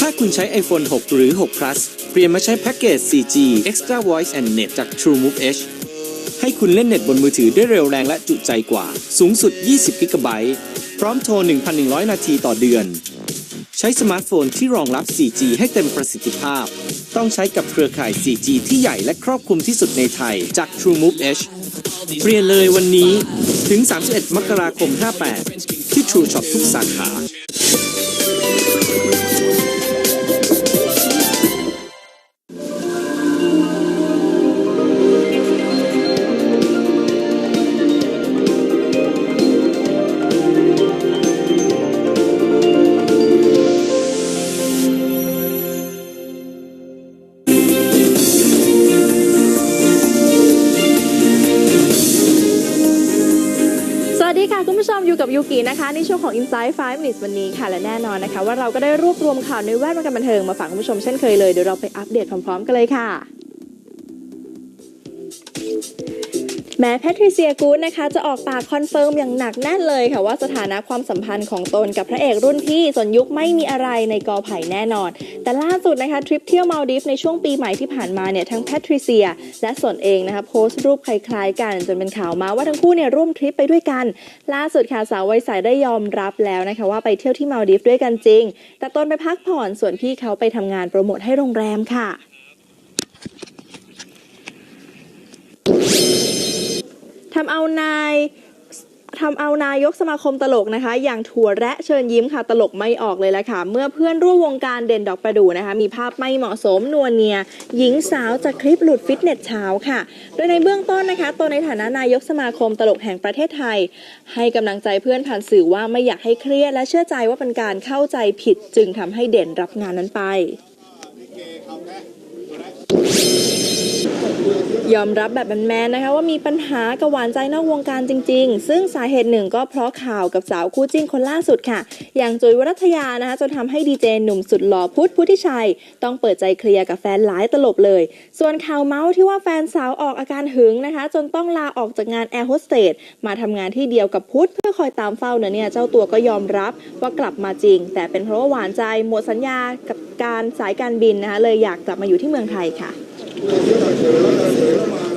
ถ้าคุณใช้ iPhone 6 หรือ 6 plus เปลี่ยนมาใช้แพ็กเกจ 4G Extra Voice and Net จาก TrueMove H ให้คุณเล่นเน็ตบนมือถือได้เร็วแรงและจุใจกว่า สูงสุด 20 กิกะไบต์ พร้อมโทร 1,100 นาทีต่อเดือน ใช้สมาร์ทโฟนที่รองรับ 4G ให้เต็มประสิทธิภาพ ต้องใช้กับเครือข่าย 4G ที่ใหญ่และครอบคลุมที่สุดในไทยจาก TrueMove H เปลี่ยนเลยวันนี้ ถึง 31 มกราคม 58 ที่ True Shop ทุกสาขา ดีค่ะ คุณผู้ชมอยู่กับยูกินะคะ ในช่วงของ Inside 5 Minutes วันนี้ค่ะ และแน่นอนนะคะ ว่าเราก็ได้รวบรวมข่าวในแวดวงการบันเทิงมาฝากคุณผู้ชมเช่นเคยเลยเดี๋ยวเราไปอัปเดตพร้อมๆกันเลยค่ะ แม้แพทริเซียกูดนะคะจะออกปากคอนเฟิร์มอย่างหนักแน่นเลยค่ะว่าสถานะความสัมพันธ์ของตนกับพระเอกรุ่นพี่ส่วนยุคไม่มีอะไรในกอไผ่แน่นอน แต่ล่าสุดนะคะทริปเที่ยวมาลดิฟในช่วงปีใหม่ที่ผ่านมาเนี่ยทั้งแพทริเซีย และส่วนเองนะคะโพสต์รูปคล้ายๆ กันจนเป็นข่าวมาว่าทั้งคู่เนี่ยร่วมทริปไปด้วยกัน ล่าสุดค่ะสาววัยใสได้ยอมรับแล้วนะคะว่าไปเที่ยวที่มาลดิฟด้วยกันจริง แต่ตนไปพักผ่อนส่วนพี่เขาไปทำงานโปรโมทให้โรงแรมค่ะ ทำเอานายทำเอานายกสมาคมตลกนะคะ อย่างถั่วแระเชิญยิ้มค่ะ ตลกไม่ออกเลยละค่ะ เมื่อเพื่อนร่วมวงการเด่นดอกประดู่นะคะ มีภาพไม่เหมาะสมนวลเนีย หญิงสาวจากคลิปหลุดฟิตเนสเช้าค่ะ โดยในเบื้องต้นนะคะตัวในฐานะนายกสมาคมตลกแห่งประเทศไทย ให้กำลังใจเพื่อนผ่านสื่อว่าไม่อยากให้เครียด และเชื่อใจว่าเป็นการเข้าใจผิดจึงทำให้เด่นรับงานนั้นไป ยอมรับแบบแมนๆนะคะว่ามีปัญหากับหวานใจนอกวงการจริง ๆ ซึ่งสาเหตุหนึ่งก็เพราะข่าวกับสาวคู่จิ้นคนล่าสุดค่ะ อย่างจุยวรัตยานะคะจนทำให้ดีเจหนุ่มสุดหล่อพุทธพุทธิชัย ต้องเปิดใจเคลียร์กับแฟนหลายตลบเลย ส่วนข่าวเมาส์ที่ว่าแฟนสาวออกอาการหึงนะคะ จนต้องลาออกจากงานแอร์โฮสเตสมาทำงานที่เดียวกับพุทธเพื่อคอยตามเฝ้าเนี่ยเจ้าตัวก็ยอมรับว่ากลับมาจริง แต่เป็นเพราะว่าหวานใจหมดสัญญากับการสายการบินนะคะเลยอยากกลับมาอยู่ที่เมืองไทยค่ะ Barcelona,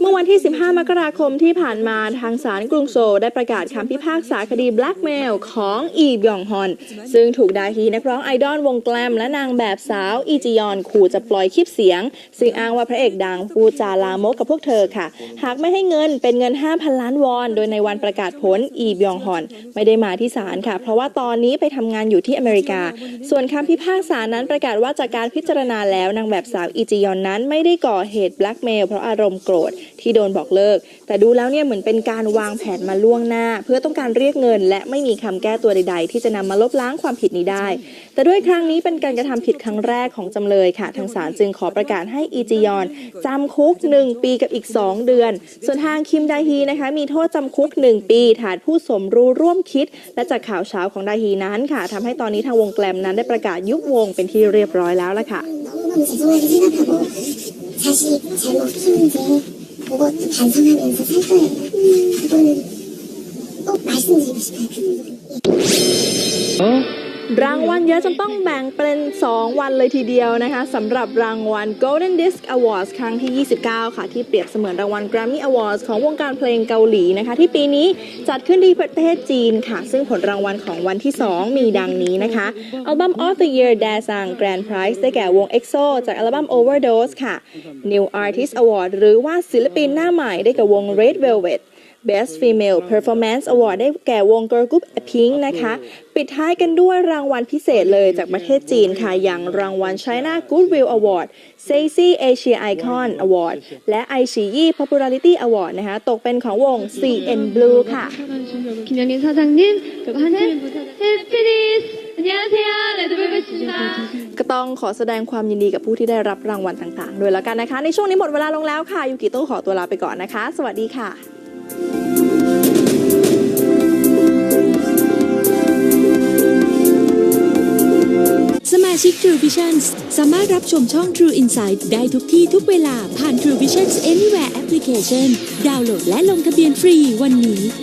เมื่อวันที่ 15 มกราคมที่ผ่านมาทางศาลกรุงโซลได้ประกาศคำพิพากษาคดี blackmail ของอีบยองฮอน ซึ่งถูกดาฮีนักร้องไอดอลวงแกลมและนางแบบสาวอีจียอนขู่จะปล่อยคลิปเสียง ซึ่งอ้างว่าพระเอกดังพูดจาลามกกับพวกเธอค่ะ หากไม่ให้เงินเป็นเงิน 5,000 ล้านวอน โดยในวันประกาศผลอีบยองฮอน ไม่ได้มาที่ศาลค่ะ เพราะว่าตอนนี้ไปทำงานอยู่ที่อเมริกา ส่วนคำพิพากษานั้นประกาศว่าจากการพิจารณาแล้วนางแบบสาวอีจียอนนั้นไม่ได้ก่อเหตุ blackmail เพราะอารมณ์โกรธที่โดนบอกเลิก แต่ดูแล้วเนี่ยเหมือนเป็นการวางแผนมาล่วงหน้า เพื่อต้องการเรียกเงิน และไม่มีคำแก้ตัวใด ๆ ที่จะนำมาลบล้างความผิดนี้ได้ แต่ด้วยครั้งนี้เป็นการกระทำผิดครั้งแรกของจำเลยค่ะ ทางศาลจึงขอประกาศให้อีจียอนจำคุก 1 ปีกับอีก 2 เดือน ส่วนทางคิมไดฮีนะคะ มีโทษจำคุก 1 ปีฐานผู้สมรู้ร่วมคิด และจากข่าวเช้าของไดฮีนั้นค่ะทำให้ตอนนี้ทางวงแกลมนั้นได้ประกาศยุบวงเป็นที่เรียบร้อยแล้วละค่ะ 다시 잘못하셨는지 그것도 반성하면서 살 거예요. 그거는 꼭 말씀드리고 싶어요. 어? รางวัลเยอะจนต้องแบ่งเป็น 2 วันเลยทีเดียวนะคะสำหรับรางวัล Golden Disc Awards ครั้งที่ 29 ค่ะ ที่เปรียบเสมือนรางวัล Grammy Awards ของวงการเพลงเกาหลีนะคะ ที่ปีนี้จัดขึ้นที่ประเทศจีนค่ะ ซึ่งผลรางวัลของวันที่ 2 มีดังนี้นะคะ Album of the Year d a s a n g Grand Prize ได้แก่วง EXO จากอัลบั้ม Overdose ค่ะ New Artist Award หรือว่าศิลปินหน้าใหม่ได้แก่วง Red Velvet Best Female Performance Award ได้แก่วง Girl Group Pink นะคะ ปิดท้ายกันด้วยรางวัลพิเศษเลยจากประเทศจีนค่ะ อย่างรางวัล China Goodwill Award s a c y Asia Icon Award และ i c e Popularity Award นะคะ ตกเป็นของวง CN Blue ค่ะ 김영인 사장님 그리고 하는 해피니스 안녕하세요 레드벨벳입니다. ก็ต้องขอแสดงความยินดีกับผู้ที่ได้รับรางวัลต่างๆ ด้วยแล้วกันนะคะ ในช่วงนี้หมดเวลาลงแล้วค่ะ ยูกิต้องขอตัวลาไปก่อนนะคะ สวัสดีค่ะ ใจ สมาชิก True Visions สามารถรับชมช่อง True Insight ได้ทุกที่ทุกเวลาผ่าน True Visions Anywhere Application ดาวน์โหลดและลงทะเบียนฟรีวันนี้